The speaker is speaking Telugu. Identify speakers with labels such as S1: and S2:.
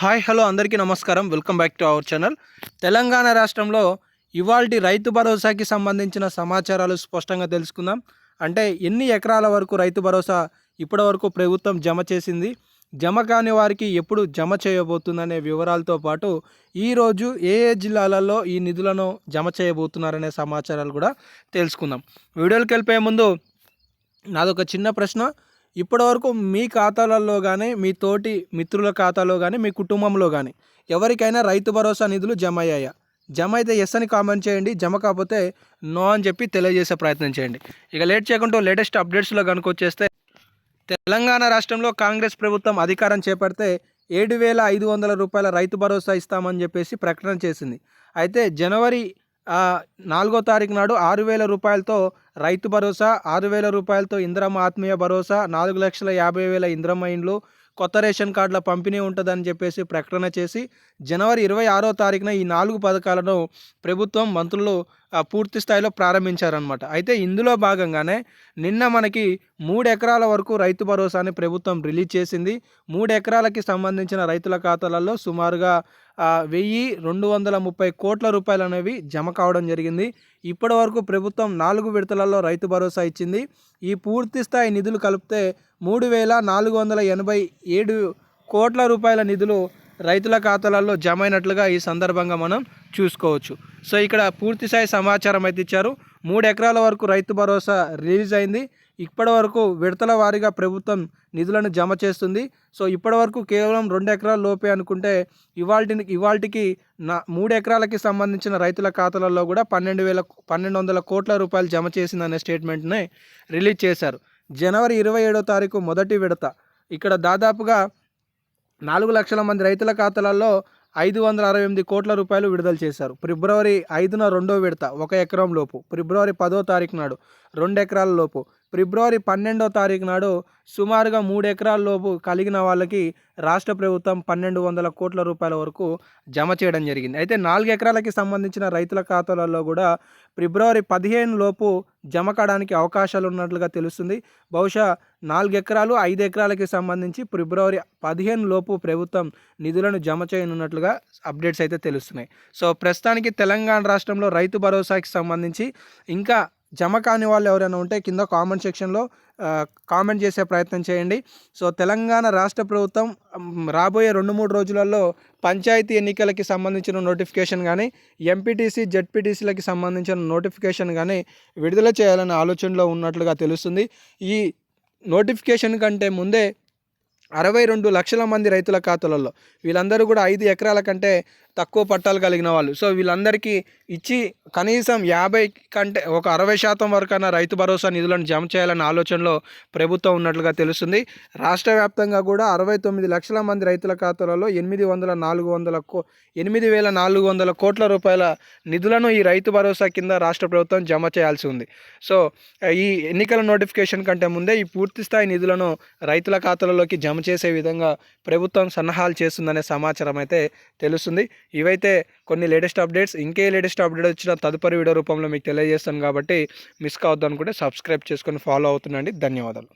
S1: హాయ్ హలో అందరికీ నమస్కారం. Welcome back to our channel. Telangana రాష్ట్రంలో ఇవాళ రైతు భరోసాకి సంబంధించిన సమాచారాలు స్పష్టంగా తెలుసుకుందాం. అంటే ఎన్ని ఎకరాల వరకు రైతు భరోసా ఇప్పటి వరకు ప్రభుత్వం జమ చేసింది? జమ కాని వారికి ఎప్పుడు జమ చేయబోతుందనే వివరాలతో పాటు ఈరోజు ఏ ఏ జిల్లాలలో ఈ నిధులను జమ చేయబోతున్నారనే సమాచారాలు కూడా తెలుసుకుందాం. వీడియోకి వెళ్ళిపోయే ముందు నాదొక చిన్న ప్రశ్న. ఇప్పటివరకు మీ ఖాతాలలో కానీ మీ తోటి మిత్రుల ఖాతాలో కానీ మీ కుటుంబంలో కానీ ఎవరికైనా రైతు భరోసా నిధులు జమ అయ్యాయా జమ అయితే ఎస్ అని కామెంట్ చేయండి జమ కాకపోతే నో అని చెప్పి తెలియజేసే ప్రయత్నం చేయండి. ఇక లేట్ చేయకుండా లేటెస్ట్ అప్డేట్స్లో కనుక వచ్చేస్తే తెలంగాణ రాష్ట్రంలో కాంగ్రెస్ ప్రభుత్వం అధికారం చేపడితే ఏడు వేల ఐదు వందల రూపాయల రైతు భరోసా ఇస్తామని చెప్పేసి ప్రకటన చేసింది. అయితే జనవరి నాలుగో తారీఖు నాడు ఆరు వేల రూపాయలతో రైతు భరోసా ఆరు వేల రూపాయలతో ఇంద్రమ్మ ఆత్మీయ భరోసా నాలుగు లక్షల యాభై వేల ఇంద్రమ్మ ఇండ్లు కొత్త రేషన్ కార్డుల పంపిణీ ఉంటుందని చెప్పేసి ప్రకటన చేసి జనవరి ఇరవై ఆరో తారీఖున ఈ నాలుగు పథకాలను ప్రభుత్వం మంత్రులు పూర్తి స్థాయిలో ప్రారంభించారనమాట అయితే ఇందులో భాగంగానే నిన్న మనకి మూడు ఎకరాల వరకు రైతు భరోసాని ప్రభుత్వం రిలీజ్ చేసింది. మూడు ఎకరాలకి సంబంధించిన రైతుల ఖాతాలలో సుమారుగా వెయ్యి రెండు వందల ముప్పై కోట్ల రూపాయలు అనేవి జమ కావడం జరిగింది. ఇప్పటి వరకు ప్రభుత్వం నాలుగు విడతలలో రైతు భరోసా ఇచ్చింది. ఈ పూర్తి స్థాయి నిధులు కలిపితే మూడు వేల నాలుగు వందల ఎనభై ఏడు కోట్ల రూపాయల నిధులు రైతుల ఖాతాలలో జమ అయినట్లుగా ఈ సందర్భంగా మనం చూసుకోవచ్చు. సో ఇక్కడ పూర్తిస్థాయి సమాచారం అయితే ఇచ్చారు. మూడు ఎకరాల వరకు రైతు భరోసా రిలీజ్ అయింది. ఇప్పటి వరకు విడతల వారీగా ప్రభుత్వం నిధులను జమ చేస్తుంది. సో ఇప్పటి వరకు కేవలం రెండు ఎకరాల లోపే అనుకుంటే ఇవాల్టి ఇవాల్టికి నా మూడు ఎకరాలకి సంబంధించిన రైతుల ఖాతాలలో కూడా పన్నెండు వేల పన్నెండు వందల కోట్ల రూపాయలు జమ చేసిందనే స్టేట్మెంట్ని రిలీజ్ చేశారు. జనవరి ఇరవై ఏడో తారీఖు మొదటి విడత. ఇక్కడ దాదాపుగా నాలుగు లక్షల మంది రైతుల ఖాతాలలో ఐదు వందల అరవై ఎనిమిది కోట్ల రూపాయలు విడుదల చేశారు. ఫిబ్రవరి ఐదున రెండో విడత ఒక ఎకరం లోపు. ఫిబ్రవరి పదో తారీఖు నాడు రెండు ఎకరాల లోపు. ఫిబ్రవరి పన్నెండో తారీఖు నాడు సుమారుగా మూడు ఎకరాల లోపు కలిగిన వాళ్ళకి రాష్ట్ర ప్రభుత్వం పన్నెండు వందల కోట్ల రూపాయల వరకు జమ చేయడం జరిగింది. అయితే నాలుగు ఎకరాలకి సంబంధించిన రైతుల ఖాతాలలో కూడా ఫిబ్రవరి పదిహేను లోపు జమ కావడానికి అవకాశాలు ఉన్నట్లుగా తెలుస్తుంది. బహుశా నాలుగు ఎకరాలు ఐదు ఎకరాలకి సంబంధించి ఫిబ్రవరి పదిహేను లోపు ప్రభుత్వం నిధులను జమ చేయనున్నట్లుగా అప్డేట్స్ అయితే తెలుస్తున్నాయి. సో ప్రస్తుతానికి తెలంగాణ రాష్ట్రంలో రైతు భరోసాకి సంబంధించి ఇంకా జమ కాని వాళ్ళు ఎవరైనా ఉంటే కింద కామెంట్ సెక్షన్లో కామెంట్ చేసే ప్రయత్నం చేయండి. సో తెలంగాణ రాష్ట్ర ప్రభుత్వం రాబోయే రెండు మూడు రోజులలో పంచాయతీ ఎన్నికలకి సంబంధించిన నోటిఫికేషన్ కానీ ఎంపీటీసీ జెడ్పీటీసీలకి సంబంధించిన నోటిఫికేషన్ కానీ విడుదల చేయాలనే ఆలోచనలో ఉన్నట్లుగా తెలుస్తుంది. ఈ నోటిఫికేషన్ కంటే ముందే అరవై రెండు లక్షల మంది రైతుల ఖాతాలలో వీళ్ళందరూ కూడా ఐదు ఎకరాల కంటే తక్కువ పట్టాలు కలిగిన వాళ్ళు. సో వీళ్ళందరికీ ఇచ్చి కనీసం యాభై కంటే ఒక అరవై శాతం వరకైనా రైతు భరోసా నిధులను జమ చేయాలన్న ఆలోచనలో ప్రభుత్వం ఉన్నట్లుగా తెలుస్తుంది. రాష్ట్ర వ్యాప్తంగా కూడా అరవై తొమ్మిది లక్షల మంది రైతుల ఖాతాలలో ఎనిమిది వందల నాలుగు వందల కో ఎనిమిది వేల నాలుగు వందల కోట్ల రూపాయల నిధులను ఈ రైతు భరోసా కింద రాష్ట్ర ప్రభుత్వం జమ చేయాల్సి ఉంది. సో ఈ ఎన్నికల నోటిఫికేషన్ కంటే ముందే ఈ పూర్తి స్థాయి నిధులను రైతుల ఖాతాలలోకి జమ చేసే విధంగా ప్రభుత్వం సన్నాహాలు చేస్తుందనే సమాచారం అయితే తెలుస్తుంది. ఇవైతే కొన్ని లేటెస్ట్ అప్డేట్స్. ఇంకే లేటెస్ట్ అప్డేట్ వచ్చిన తదుపరి వీడియో రూపంలో మీకు తెలియజేస్తాను కాబట్టి మిస్ కావద్దు అనుకుంటే సబ్స్క్రైబ్ చేసుకొని ఫాలో అవుతుండండి. ధన్యవాదాలు.